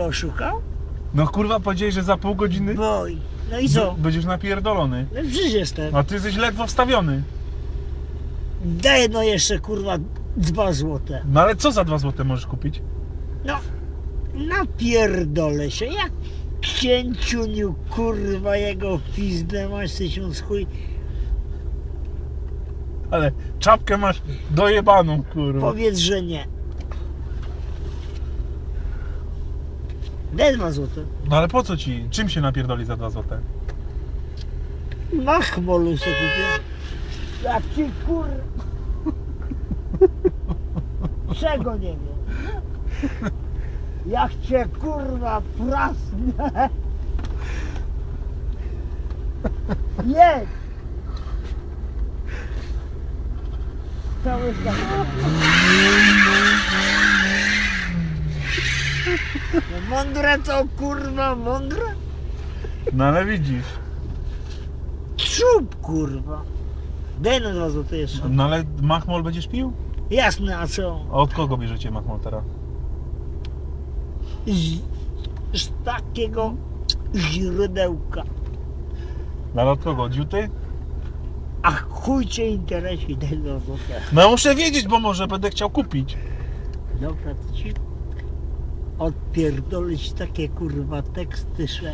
ciebie oszukał? No kurwa powiedziałeś, że za pół godziny Boj. No i co? będziesz napierdolony. No przecież jestem. A ty jesteś ledwo wstawiony. Daj no jeszcze kurwa dwa złote. No ale co za dwa złote możesz kupić? No, napierdolę się. Jak księciuniu kurwa jego pizdę masz tysiąc chuj. Ale czapkę masz dojebaną, kurwa. Powiedz, że nie. Dwa złote. No ale po co ci? Czym się napierdoli za dwa złote? Machmolu se kupię. Jak ci kur... Czego nie wiem? Jak cię kurwa prasnę. Jedź! Cały świat. No Mądre to kurwa, mądre? No ale widzisz. Czub kurwa. Daj na dwa złote jeszcze. No ale machmol będziesz pił? Jasne, a co? A od kogo bierzecie machmol teraz? Z, z takiego źródełka. No ale od kogo? Od Juty? A chuj cię interesuje, daj dwa złote. No ja muszę wiedzieć, bo może będę chciał kupić. Dobra, to ci odpierdolić takie kurwa teksty, że